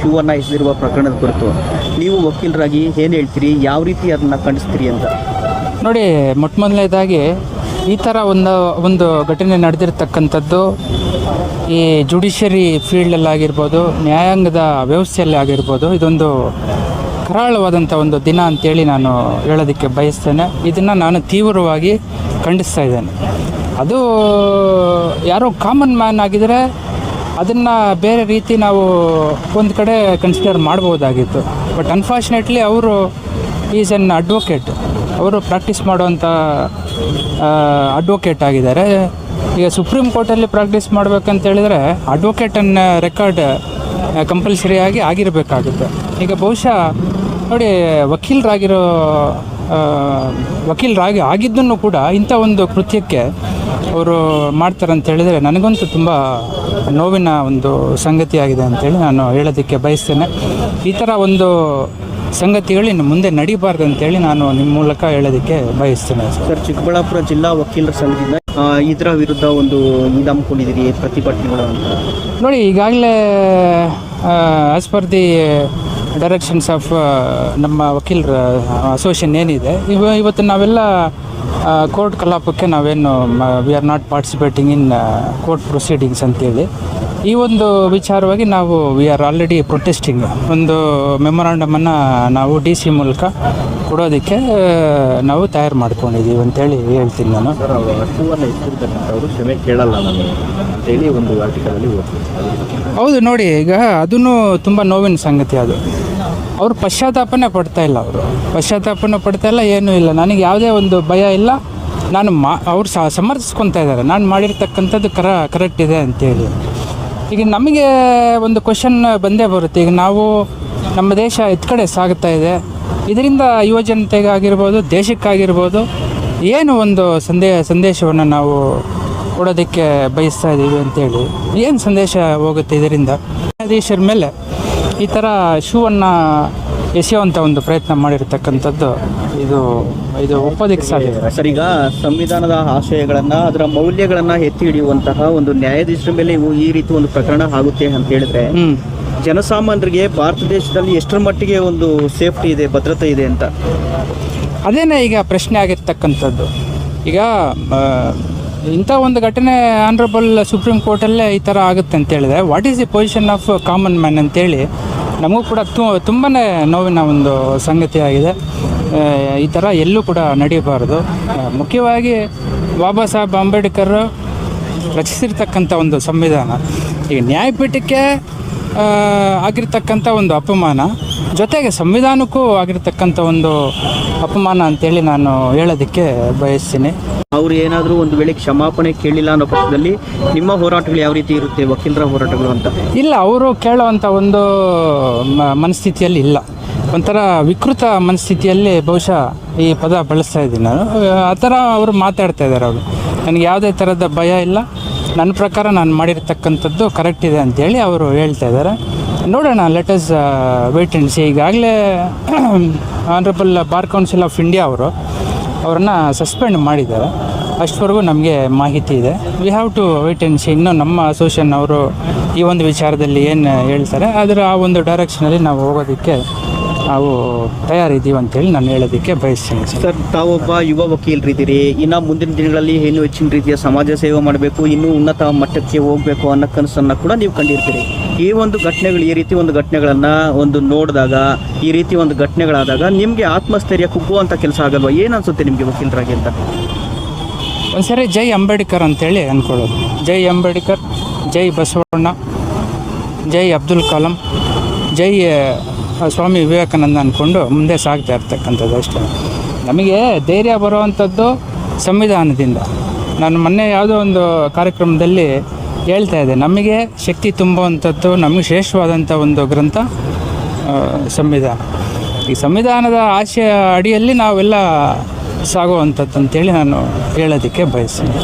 ಶಿವನ್ನ ಎಸೆದಿರುವ ಪ್ರಕರಣದ ಕುರಿತು ನೀವು ವಕೀಲರಾಗಿ ಏನು ಹೇಳ್ತೀರಿ? ಯಾವ ರೀತಿ ಅದನ್ನ ಖಂಡಿಸ್ತೀರಿ ಅಂತ? ನೋಡಿ ಮೊಟ್ಟ ಮೊದಲನೇದಾಗಿ ಈ ಥರ ಒಂದು ಒಂದು ಘಟನೆ ನಡೆದಿರ್ತಕ್ಕಂಥದ್ದು ಈ ಜುಡಿಷರಿ ಫೀಲ್ಡಲ್ಲಿ ಆಗಿರ್ಬೋದು, ನ್ಯಾಯಾಂಗದ ವ್ಯವಸ್ಥೆಯಲ್ಲಿ ಆಗಿರ್ಬೋದು, ಇದೊಂದು ಕರಾಳವಾದಂಥ ಒಂದು ದಿನ ಅಂತೇಳಿ ನಾನು ಹೇಳೋದಕ್ಕೆ ಬಯಸ್ತೇನೆ. ಇದನ್ನು ನಾನು ತೀವ್ರವಾಗಿ ಖಂಡಿಸ್ತಾ ಇದ್ದೇನೆ. ಅದು ಯಾರೋ ಕಾಮನ್ ಮ್ಯಾನ್ ಆಗಿದರೆ ಅದನ್ನು ಬೇರೆ ರೀತಿ ನಾವು ಒಂದು ಕಡೆ ಕನ್ಸಿಡರ್ ಮಾಡ್ಬೋದಾಗಿತ್ತು ಬಟ್ ಅನ್ಫಾರ್ಚುನೇಟ್ಲಿ ಅವರು ಈಸ್ ಎನ್ ಅಡ್ವೊಕೇಟ್ ಅವರು ಪ್ರಾಕ್ಟೀಸ್ ಮಾಡುವಂಥ ಅಡ್ವೊಕೇಟ್ ಆಗಿದ್ದಾರೆ. ಈಗ ಸುಪ್ರೀಂ ಕೋರ್ಟಲ್ಲಿ ಪ್ರಾಕ್ಟೀಸ್ ಮಾಡ್ಬೇಕಂತ ಅಡ್ವೊಕೇಟ್ ಅನ್ನ ರೆಕಾರ್ಡ್ ಕಂಪಲ್ಸರಿಯಾಗಿ ಆಗಿರಬೇಕಾಗುತ್ತೆ. ಈಗ ಬಹುಶಃ ನೋಡಿ, ವಕೀಲರಾಗಿರೋ ವಕೀಲರಾಗಿ ಆಗಿದ್ದನ್ನು ಕೂಡ ಇಂಥ ಒಂದು ಕೃತ್ಯಕ್ಕೆ ಅವರು ಮಾಡ್ತಾರೆ ಅಂತ ಹೇಳಿದರೆ ನನಗಂತೂ ತುಂಬ ನೋವಿನ ಒಂದು ಸಂಗತಿಯಾಗಿದೆ ಅಂತೇಳಿ ನಾನು ಹೇಳೋದಕ್ಕೆ ಬಯಸ್ತೇನೆ. ಈ ಥರ ಒಂದು ಸಂಗತಿಗಳು ಇನ್ನು ಮುಂದೆ ನಡೀಬಾರ್ದು ಅಂತೇಳಿ ನಾನು ನಿಮ್ಮ ಮೂಲಕ ಹೇಳೋದಕ್ಕೆ ಬಯಸ್ತೇನೆ. ಸರ್ ಚಿಕ್ಕಬಳ್ಳಾಪುರ ಜಿಲ್ಲಾ ವಕೀಲರ ಸಂಘದಿಂದ ಇದರ ವಿರುದ್ಧ ಒಂದು ಹಮ್ಮಿಕೊಂಡಿದ್ದೀರಿ ಪ್ರತಿಭಟನೆಗಳು ಅಂತ. ನೋಡಿ ಈಗಾಗಲೇ as per the directions of ನಮ್ಮ ವಕೀಲರ ಅಸೋಸಿಯೇಷನ್ ಏನಿದೆ. ಇವ ಇವತ್ತು ನಾವೆಲ್ಲ ಕೋರ್ಟ್ ಕಲಾಪಕ್ಕೆ ನಾವೇನು we are not participating in court proceedings ಅಂತೇಳಿ. ಈ ಒಂದು ವಿಚಾರವಾಗಿ ನಾವು ವಿ ಆರ್ ಆಲ್ರೆಡಿ ಪ್ರೊಟೆಸ್ಟಿಂಗ್ ಒಂದು ಮೆಮೊರಾಂಡಮನ್ನು ನಾವು ಡಿ ಸಿ ಮೂಲಕ ಕೊಡೋದಕ್ಕೆ ನಾವು ತಯಾರು ಮಾಡ್ಕೊಂಡಿದ್ದೀವಿ ಅಂತೇಳಿ ಹೇಳ್ತೀನಿ ನಾನು. ಸರ್ ಶಿವನ್ನ ಎಸೆದಿರ್ತಕ್ಕಂಥವ್ರು ಕ್ಷಮೆ ಕೇಳಲ್ಲ ಅಂತೇಳಿ ಒಂದು ಆರ್ಟಿಕಲಲ್ಲಿ ಹೌದು ನೋಡಿ ಈಗ ಅದನ್ನು ತುಂಬ ನೋವಿನ ಸಂಗತಿ ಅದು. ಅವರು ಪಶ್ಚಾತ್ತಾಪನೇ ಪಡ್ತಾ ಇಲ್ಲ ಅವರು. ಪಶ್ಚಾತ್ತಾಪನೆ ಪಡ್ತಾ ಇಲ್ಲ, ಏನೂ ಇಲ್ಲ. ನನಗೆ ಯಾವುದೇ ಒಂದು ಭಯ ಇಲ್ಲ. ನಾನು ಮಾ, ಅವ್ರು ಸಹ ಸಮರ್ಥಿಸ್ಕೊತಾ ಇದ್ದಾರೆ. ನಾನು ಮಾಡಿರ್ತಕ್ಕಂಥದ್ದು ಕರ ಕರೆಕ್ಟ್ ಇದೆ ಅಂತೇಳಿ ಈಗ ನಮಗೆ ಒಂದು ಕ್ವಶನ್ ಬಂದೇ ಬರುತ್ತೆ. ಈಗ ನಾವು ನಮ್ಮ ದೇಶ ಎತ್ ಕಡೆ ಸಾಗ್ತಾ ಇದೆ. ಇದರಿಂದ ಯುವ ಜನತೆಗಾಗಿರ್ಬೋದು, ದೇಶಕ್ಕಾಗಿರ್ಬೋದು, ಏನು ಒಂದು ಸಂದೇ, ಸಂದೇಶವನ್ನು ನಾವು ಕೊಡೋದಕ್ಕೆ ಬಯಸ್ತಾ ಇದ್ದೀವಿ ಅಂತೇಳಿ ಏನು ಸಂದೇಶ ಹೋಗುತ್ತೆ ಇದರಿಂದ? ನ್ಯಾಯಾಧೀಶರ ಮೇಲೆ. ಈ ಥರ ಶೂವನ್ನು ಎಸೆಯುವಂಥ ಒಂದು ಪ್ರಯತ್ನ ಮಾಡಿರ್ತಕ್ಕಂಥದ್ದು ಇದು ಇದು ಒಪ್ಪೋದಕ್ಕೆ ಸಾಧ್ಯ. ಸರ್ ಈಗ ಸಂವಿಧಾನದ ಆಶಯಗಳನ್ನು ಅದರ ಮೌಲ್ಯಗಳನ್ನು ಎತ್ತಿ ಹಿಡಿಯುವಂತಹ ಒಂದು ನ್ಯಾಯಾಧೀಶರ ಮೇಲೆ ಇವು ಈ ರೀತಿ ಒಂದು ಪ್ರಕರಣ ಆಗುತ್ತೆ ಅಂತ ಹೇಳಿದ್ರೆ ಜನಸಾಮಾನ್ಯರಿಗೆ ಭಾರತ ದೇಶದಲ್ಲಿ ಎಷ್ಟರ ಮಟ್ಟಿಗೆ ಒಂದು ಸೇಫ್ಟಿ ಇದೆ ಭದ್ರತೆ ಇದೆ ಅಂತ? ಅದೇನೇ ಈಗ ಪ್ರಶ್ನೆ ಆಗಿರ್ತಕ್ಕಂಥದ್ದು. ಈಗ ಇಂಥ ಒಂದು ಘಟನೆ ಆನರಬಲ್ ಸುಪ್ರೀಂ ಕೋರ್ಟಲ್ಲೇ ಈ ಥರ ಆಗುತ್ತೆ ಅಂತ ಹೇಳಿದ್ರೆ what is the position of common man ಅಂತೇಳಿ, ನಮಗೂ ಕೂಡ ತುಂಬಾ ನೋವಿನ ಒಂದು ಸಂಗತಿಯಾಗಿದೆ ಈ ಥರ ಎಲ್ಲೂ ಕೂಡ ನಡೆಯಬಾರದು ಮುಖ್ಯವಾಗಿ ಬಾಬಾ ಸಾಹೇಬ್ ಅಂಬೇಡ್ಕರ್ ರಚಿಸಿರ್ತಕ್ಕಂಥ ಒಂದು ಸಂವಿಧಾನ. ಈಗ ನ್ಯಾಯಪೀಠಕ್ಕೆ ಆಗಿರ್ತಕ್ಕಂಥ ಒಂದು ಅಪಮಾನ. ಜೊತೆಗೆ ಸಂವಿಧಾನಕ್ಕೂ ಆಗಿರ್ತಕ್ಕಂಥ ಒಂದು ಅಪಮಾನ ಅಂತೇಳಿ ನಾನು ಹೇಳೋದಕ್ಕೆ ಬಯಸ್ತೀನಿ. ಅವರು ಏನಾದರೂ ಒಂದು ವೇಳೆ ಕ್ಷಮಾಪಣೆ ಕೇಳಿಲ್ಲ ಅನ್ನೋ ಪಕ್ಷದಲ್ಲಿ ನಿಮ್ಮ ಹೋರಾಟಗಳು ಯಾವ ರೀತಿ ಇರುತ್ತೆ ವಕೀಲರ ಹೋರಾಟಗಳು ಅಂತ? ಇಲ್ಲ ಅವರು ಕೇಳೋವಂಥ ಒಂದು ಮ- ಮನಸ್ಥಿತಿಯಲ್ಲಿ ಇಲ್ಲ. ಒಂಥರ ವಿಕೃತ ಮನಸ್ಥಿತಿಯಲ್ಲಿ ಬಹುಶಃ ಈ ಪದ ಬಳಸ್ತಾ ಇದ್ದೀನಿ ನಾನು. ಆ ಥರ ಅವರು ಮಾತಾಡ್ತಾ ಇದ್ದಾರೆ ಅವರು. ನನಗೆ ಯಾವುದೇ ಥರದ ಭಯ ಇಲ್ಲ. ನನ್ನ ಪ್ರಕಾರ ನಾನು ಮಾಡಿರ್ತಕ್ಕಂಥದ್ದು ಕರೆಕ್ಟ್ ಇದೆ ಅಂತೇಳಿ ಅವರು ಹೇಳ್ತಾ ಇದ್ದಾರೆ. ನೋಡೋಣ ಲೆಟಸ್ ವೇಟ್ ಆ್ಯಂಡ್ ಸಿ ಈಗಾಗಲೇ honourable bar council of India ಅವರು ಅವ್ರನ್ನ ಸಸ್ಪೆಂಡ್ ಮಾಡಿದ್ದಾರೆ. ಅಷ್ಟವರೆಗೂ ನಮಗೆ ಮಾಹಿತಿ ಇದೆ. We have to wait and see ಇನ್ನೂ ನಮ್ಮ ಅಸೋಸಿಯೇಷನ್ ಅವರು ಈ ಒಂದು ವಿಚಾರದಲ್ಲಿ ಏನು ಹೇಳ್ತಾರೆ ಆದರೆ ಆ ಒಂದು ಡೈರೆಕ್ಷನಲ್ಲಿ ನಾವು ಹೋಗೋದಕ್ಕೆ ನಾವು ತಯಾರಿದ್ದೀವಿ ಅಂತೇಳಿ ನಾನು ಹೇಳೋದಕ್ಕೆ ಬಯಸ್ತೀನಿ ಸರ್. ಸರ್ ತಾವೊಬ್ಬ ಯುವ ವಕೀಲರಿದ್ದೀರಿ ಇನ್ನು ಮುಂದಿನ ದಿನಗಳಲ್ಲಿ ಏನು ಹೆಚ್ಚಿನ ರೀತಿಯ ಸಮಾಜ ಸೇವೆ ಮಾಡಬೇಕು ಇನ್ನೂ ಉನ್ನತ ಮಟ್ಟಕ್ಕೆ ಹೋಗಬೇಕು ಅನ್ನೋ ಕನಸನ್ನು ಕೂಡ ನೀವು ಕಂಡಿರ್ತೀರಿ. ಈ ಒಂದು ಘಟನೆಗಳು ಈ ರೀತಿ ಒಂದು ಘಟನೆಗಳನ್ನು ಒಂದು ನೋಡಿದಾಗ ಈ ರೀತಿ ಒಂದು ಘಟನೆಗಳಾದಾಗ ನಿಮಗೆ ಆತ್ಮಸ್ಥೈರ್ಯ ಕುಗ್ಗುವಂಥ ಕೆಲಸ ಆಗಲ್ವಾ? ಏನು ಅನ್ಸುತ್ತೆ ನಿಮಗೆ ವಕೀಲರಾಗಿ ಅಂತ? ಒಂದ್ಸರಿ ಜೈ ಅಂಬೇಡ್ಕರ್ ಅಂತೇಳಿ ಅಂದ್ಕೊಳ್ಳೋದು ಜೈ ಅಂಬೇಡ್ಕರ್ ಜೈ ಬಸವಣ್ಣ ಜೈ ಅಬ್ದುಲ್ ಕಲಾಂ ಜೈ ಸ್ವಾಮಿ ವಿವೇಕಾನಂದ ಅಂದ್ಕೊಂಡು ಮುಂದೆ ಸಾಗ್ತಾ ಇರ್ತಕ್ಕಂಥದ್ದು ಅಷ್ಟೇ. ನಮಗೆ ಧೈರ್ಯ ಬರುವಂಥದ್ದು ಸಂವಿಧಾನದಿಂದ. ನಾನು ಮೊನ್ನೆ ಯಾವುದೋ ಒಂದು ಕಾರ್ಯಕ್ರಮದಲ್ಲಿ ಹೇಳ್ತಾ ಇದ್ದೆ, ನಮಗೆ ಶಕ್ತಿ ತುಂಬುವಂಥದ್ದು, ನಮಗೆ ಶ್ರೇಷ್ಠವಾದಂಥ ಒಂದು ಗ್ರಂಥ ಸಂವಿಧಾನ. ಈ ಸಂವಿಧಾನದ ಆಶಯ ಅಡಿಯಲ್ಲಿ ನಾವೆಲ್ಲ ಸಾಗುವಂಥದ್ದು ಅಂತೇಳಿ ನಾನು ಹೇಳೋದಕ್ಕೆ ಬಯಸ್ತೀನಿ.